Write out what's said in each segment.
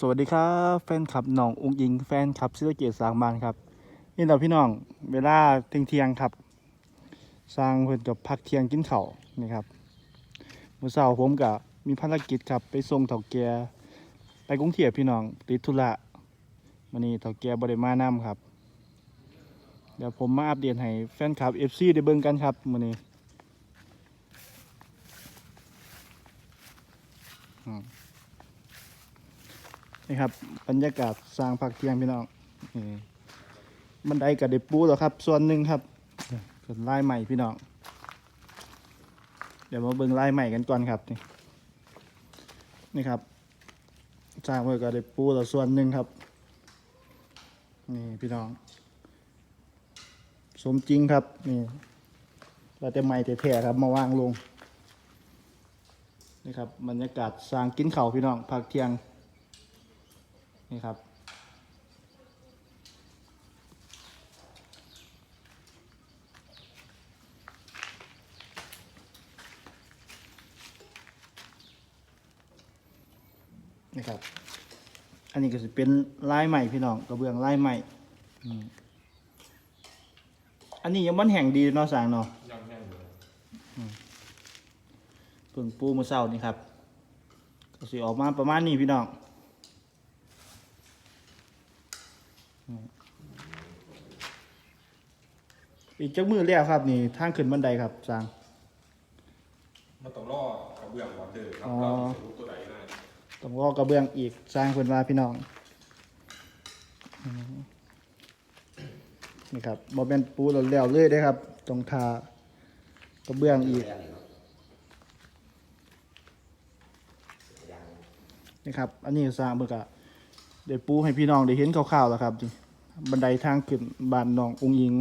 สวัสดีครับแฟนคลับหนององยิงแฟนคลับศิลเกียรติสางบานครับ นี่เราพี่น้องเวลาเที่ยงเที่ยงครับ สร้างเพื่อนกับพักเที่ยงกินเข้านี่ครับเมื่อเช้าผมกับมีภารกิจครับไปส่งเถาแก่ไปกรุงเทพพี่น้องติดธุระวันนี้เถาแก่บริมาน้ำครับ เดี๋ยวผมมาอัปเดตให้แฟนคลับ FC ได้เบิ่งกันครับมื้อนี้ นี่ครับบรรยากาศสร้างผักเทียงพี่น้องบันไดกับเด็ปูแล้วครับ ส่วนหนึ่งครับส่วนลายใหม่พี่น้อง เดี๋ยวมาเบิ่งลายใหม่กันก่อนครับ นี่นี่ครับสร้างไว้กับเด็ปูแล้วส่วนหนึ่งครับ นี่พี่น้อง สมจริงครับนี่เราจะใหม่แท้ๆครับมาวางลงนี่ครับบรรยากาศสร้างกินเข้าพี่น้องผักเทียง นี่ครับ นี่ครับ อันนี้ก็จะเป็นลายใหม่พี่น้องกระเบื้องลายใหม่อืมอันนี้ยังมันแห่งดีเนาะสางเนาะยังแน่นเลยเพิ่งปูมือเศร้านี่ครับก็สิออกมาประมาณนี้พี่น้อง อีกจักมือแล้วครับ นี่ทางขึ้นบันไดครับสร้าง มันต้องล่อกระเบื้องก่อนเด้อครับอ๋อ เราจะรู้ตัวไหนได้ต้องรอกระเบื้องอีกสร้างเพิ่นว่าพี่น้องอืมนี่ครับบ่เป็นปูแล้วแล้วเลยเด้อครับต้องทากระเบื้องอีกนี่ครับ อันนี้สร้างเพิ่นก็ ได้ปูให้พี่น้องได้เห็นคร่าวๆแล้วครับนี่บันไดทางขึ้นบ้านน้ององค์หญิง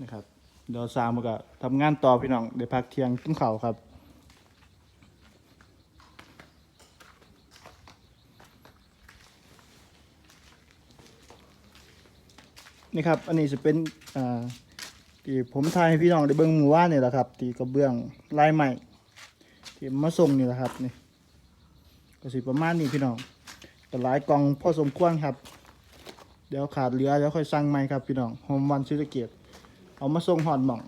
นะครับเดี๋ยวสามมันก็ทำงานต่อพี่น้องเดี๋ยวพักเที่ยงกินเขาครับนี่ครับ อันนี้จะเป็นอ่า ที่ผมถ่ายให้พี่น้องได้เบิ่งหมู่ว่านนี่แหละครับ ที่กระเบื้องลายใหม่ที่มาส่งนี่แหละครับนี่ก็สิประมาณนี้พี่น้องก็หลายกล่องพอสมควรครับ เดี๋ยวขาดเหลือเดี๋ยวค่อยสั่งใหม่ครับพี่น้องโฮมวันชิลเกียรติเอามาส่งหอดหม่อง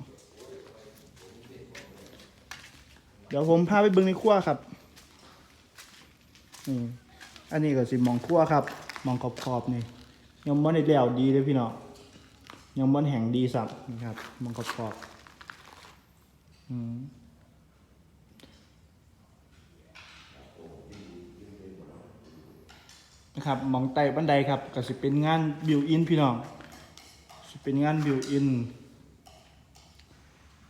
เดี๋ยวผมพาไปเบิ่งในครัวครับนี่อันนี้ก็สิหมองครัวครับหมองขอบขอบๆนี่ยังบ่ได้แล้วดีเลยพี่น้อง ยังบ่แห่งดีสักนี่ครับหมองขอบขอบๆอืมนะครับหมองไต่บันไดครับก็สิเป็นงานบิวอินพี่น้องสิเป็นงานบิวอิน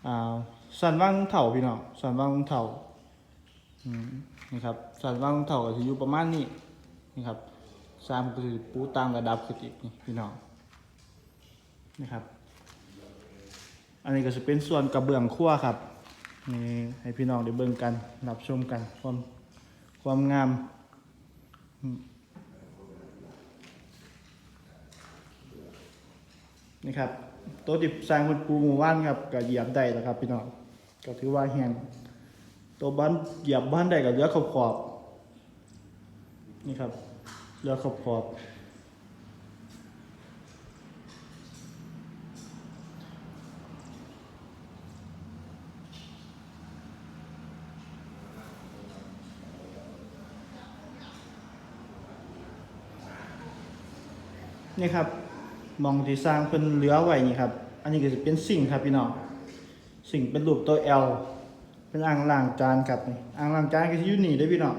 อ่าสันว่างเถ่าพี่น้องสันว่างเถ่าอืมนี่ครับสันว่างเถ่าก็จะอยู่ประมาณนี้นี่ครับสร้างก็คือปูตามระดับขึ้นอีกนี่พี่น้อง นี่ครับ อันนี้ก็จะเป็นส่วนกระเบื้องขั้วครับนี่ให้พี่น้องได้เบิ่งกันรับชมกันความความงามนี่ครับโตัวดิบสร้างบนปูหมู่บ้านครับก็เหยียบได้แล้วครับ พี่น้องก็ถือว่าแหงตัวบ้านเหยียบบ้านได้ก็เลือขอบขอบนี่ครับเลือขอบขอบ นี่ครับมองที่สร้างเพิ่นเหลือไว้นี่ครับอันนี้ก็จะเป็นสิ่งครับพี่น้องสิ่งเป็นรูปตัว L เป็นอ่างล้างจานครับนี่อ่างล้างจานก็สิอยู่นี่เด้พี่น้อง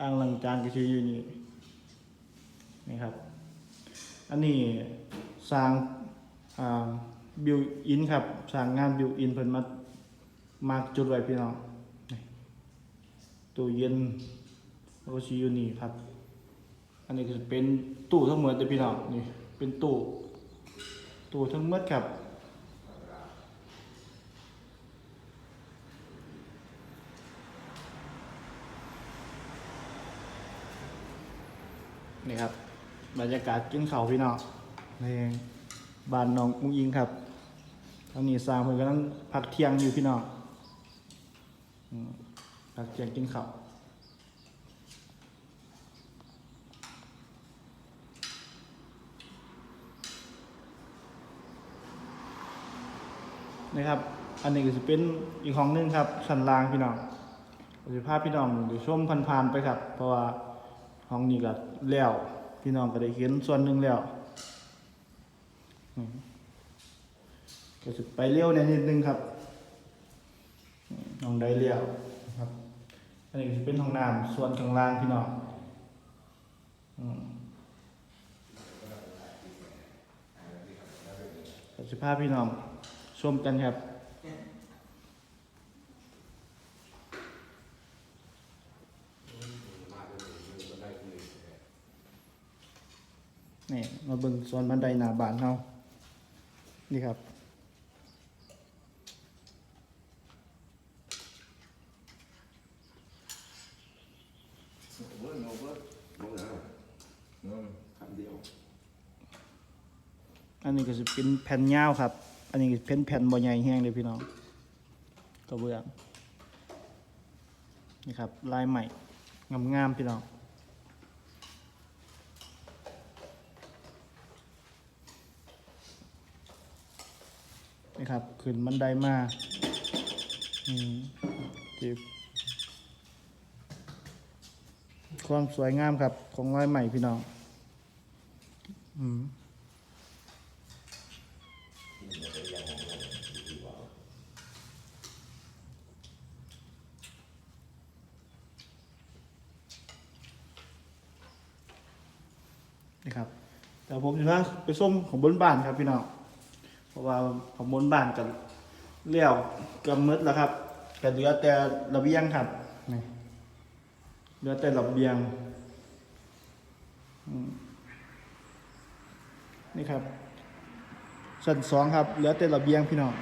อ่างล้างจานก็สิอยู่นี่นี่ครับ อันนี้สร้างอ่าบิวอินครับสร้างงานบิวอินเพิ่นมามาจุดไว้พี่น้องตู้เย็นแล้วก็สิอยู่นี่ครับ อันนี้ก็จะเป็นตู้ทั้งหมดเลยพี่น้องนี่เป็นตู้ตู้ทั้งหมดครับนี่ครับบรรยากาศกินเขาพี่น้องในบ้านน้องอุ้งอิงครับตอนนี้สร้างเพิ่นกำลังพักเที่ยงอยู่พี่น้องพักเที่ยงกินข้าว นะครับ อันนี้ก็จะเป็นอีกห้องหนึงครับชั้นล่างพี่น้องก็จะพาพี่น้องเดี๋ยวชมผ่านๆไปครับ เพราะว่าห้องนี้ก็แล้ว พี่น้องก็ได้เห็นส่วนหนึ่งแล้วก็จะไปเลี้ยวในนิดนึงครับห้องใดเลี้ยวครับ อันนี้ก็จะเป็นห้องน้ำส่วนข้างล่างพี่น้องอืมก็จะพาพี่น้อง ชมกันครับนี่มาเบิ่งส่วนบันไดหน้าบ้านเฮานี่ครับเบิร์โนเบิร์ลงหนาเนาะคำเดียวอันนี้ก็จะเป็นแผ่นยาวครับ อันนี้เป็นแผ่นบ่ใหญ่แห้งเลยพี่น้องกระเบื้องนี่ครับลายใหม่งามๆพี่น้องนี่ครับขึ้นบันไดมาอืมจิบความสวยงามครับของลายใหม่พี่น้อง อืม นะครับ แต่ผมจะพาไปส้มของบนบ้านครับพี่น้องเพราะว่าของบนบ้านกันเลี้ยวกำมืดแล้วครับแต่เหลือแต่ระเบียงครับนี่เหลือแต่ระเบียงอืมนี่ครับชั้นสองครับเหลือแต่ระเบียงพี่น้อง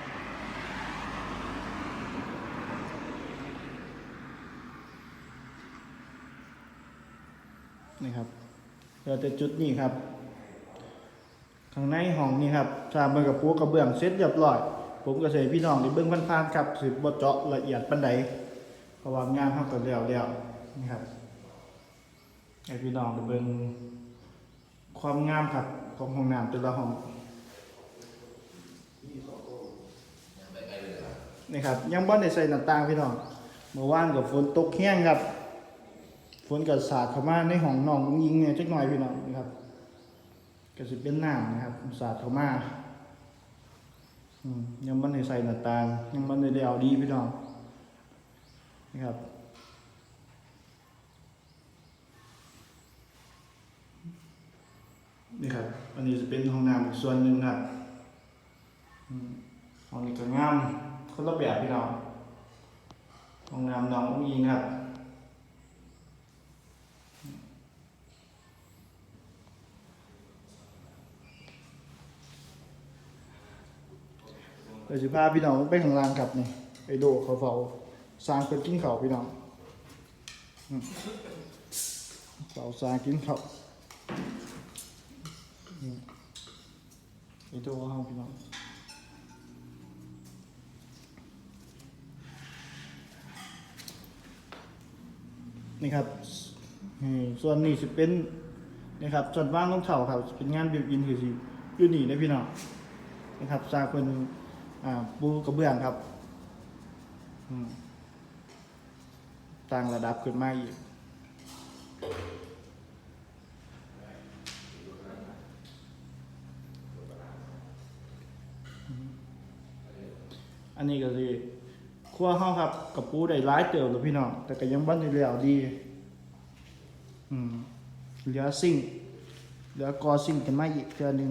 นี่ครับ เหลือแต่จุดนี้ครับ ข้างในห้องนี้ครับทราบเบิ่งกับปูกระเบื้องเสร็จเรียบร้อย ผมก็ใส่พี่น้องได้เบิ่งผ่านๆครับสิบ่เจาะละเอียดปานใดเพราะว่างานเฮาก็แล้วแล้วนี่ครับให้พี่น้องได้เบิ่งความงามครับของห้องน้ำแต่ละห้องนี่ครับยังบ่ได้ใส่หน้าต่างพี่น้องเมื่อวานก็ฝนตกแห้งครับ ฝนก็สาดเข้ามาในห้องน้องยิงเนี่ยจักหน่อยพี่น้องนะครับก็สิเป็นน้ำนะครับ สาดเข้ามาอืมยังมันได้ใส่หน้าต่างยังมันได้เดียวดีพี่น้องนะครับนี่ครับ อันนี้จะเป็นห้องน้ำอีกส่วนหนึ่งครับห้องนี้ก็งามคนละแบบพี่น้องห้องน้ำน้องอุ้งยิงครับ ดี๋ยวสิพาพี่น้องไปข้างล่างครับนี่ไปโดเขาเฝ้าสร้างเป็นกินเขาพี่น้องเฝ้าสร้างกินเขาวอืมไปโดเขาพี่น้องนี่ครับส่วนนี้สิเป็นนี่ครับส่วนว่างต้องเข่าครับเป็นงานบิวอินคือสิอยู่นี่นะพี่น้องนะครับสร้างเป็น อ่าปูกระเบื้องครับอืมต่างระดับขึ้นมาอีกอันนี้ก็คือครัวห้องครับกับปูได้ร้ายเติบแล้วพี่น้องแต่ก็ยังบ้านอยู่แล้วดีอืมเหลือซิ่งเหลือกอซิ่งกันมาอีกเทือหนึง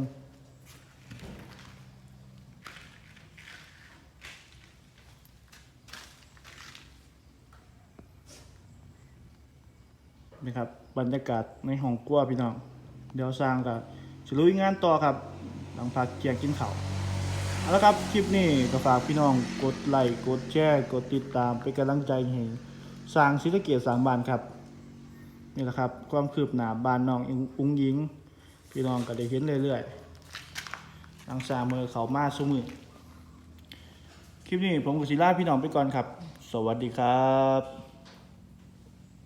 นะครับ บรรยากาศในห้องครัวพี่น้อง เดี๋ยวสร้างกับจะลุยงานต่อครับ หลังพักเกียงกินเขาเอาละครับ คลิปนี้ก็ฝากพี่น้องกดไลค์กดแชร์กดติดตามเป็นกำลังใจให้สร้างศิลเกียรติสร้างบ้านครับนี่แหละครับความคืบหน้าบานน้องอุ้งยิง พี่น้องก็ได้เห็นเรื่อยๆทางสร้างมือเขามาสุมือคลิปนี้ผมกับศิลาพี่น้องไปก่อนครับ สวัสดีครับ